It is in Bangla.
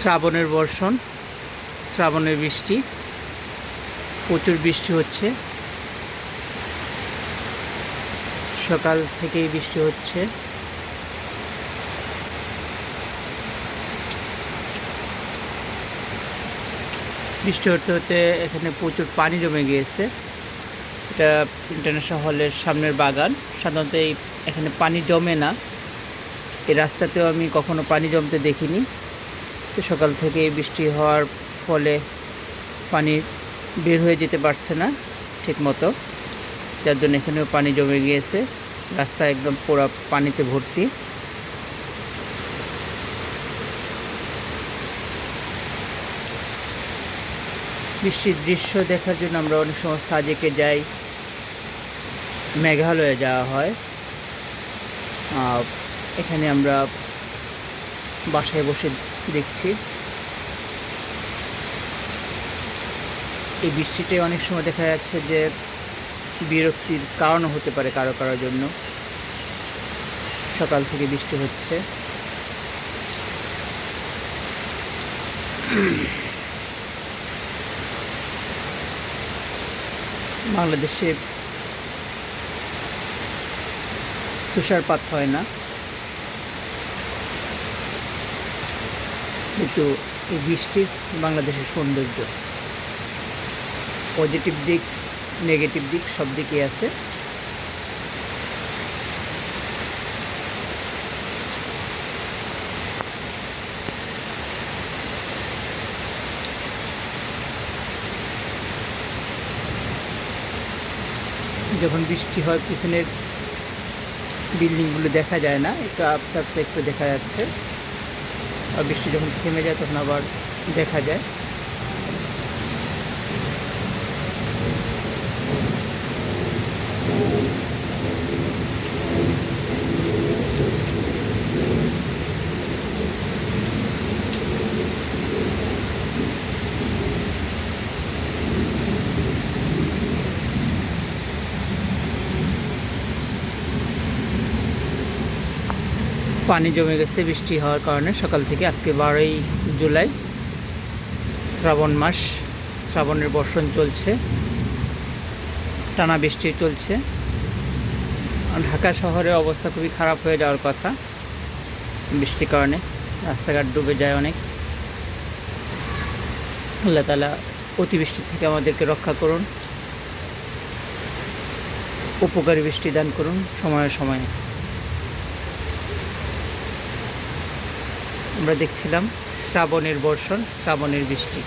শ্রাবণের বর্ষণ, শ্রাবণের বৃষ্টি, প্রচুর বৃষ্টি হচ্ছে। সকাল থেকেই বৃষ্টি হচ্ছে। বৃষ্টি হতে হতে এখানে প্রচুর পানি জমে গিয়েছে। এটা ইন্টারন্যাশনাল হলের সামনের বাগান। সাধারণত এখানে পানি জমে না। এই রাস্তাতেও আমি কখনো পানি জমতে দেখিনি। তো সকাল থেকে বৃষ্টি হওয়ার ফলে পানি বের হয়ে যেতে পারছে না ঠিক মতো যার জন্য এখানেও পানি জমে গিয়েছে। রাস্তা একদম পোড়া পানিতে ভর্তি। বৃষ্টির দৃশ্য দেখার জন্য আমরা অনেক সময় সাজেকে যাই। মেঘালয়ে যাওয়া হয়। এখানে আমরা বাসায় বসে দেখছি। এই বৃষ্টিতে অনেক সময় দেখা যাচ্ছে যে বিরক্তির কারণও হতে পারে কারও কারোর জন্য। সকাল থেকে বৃষ্টি হচ্ছে। বাংলাদেশে তুষারপাত হয় না। কিন্তু এই বৃষ্টি বাংলাদেশের সৌন্দর্য। পজিটিভ দিক নেগেটিভ দিক সব দিকই আছে। যখন বৃষ্টি হয়, পিছনের বিল্ডিংগুলো দেখা যায় না, একটু আপসে আপসে একটু দেখা যাচ্ছে। বৃষ্টি যখন থেমে যায় তখন আবার দেখা যায়। পানি জমে গেছে, বৃষ্টি হওয়ার কারণে সকাল থেকে আজকে বারোই জুলাই শ্রাবণ মাস, শ্রাবণের বর্ষণ চলছে, টানা বৃষ্টি চলছে। ঢাকা শহরের অবস্থা খুবই খারাপ হয়ে যাওয়ার কথা, বৃষ্টির কারণে। রাস্তাঘাট ডুবে যায় অনেক। আল্লাহ তালা অতিবৃষ্টি থেকে আমাদেরকে রক্ষা করুন। উপকারী বৃষ্টি দান করুন সময়ে সময়ে। আমরা দেখছিলাম শ্রাবণের বর্ষণ শ্রাবণের বৃষ্টি।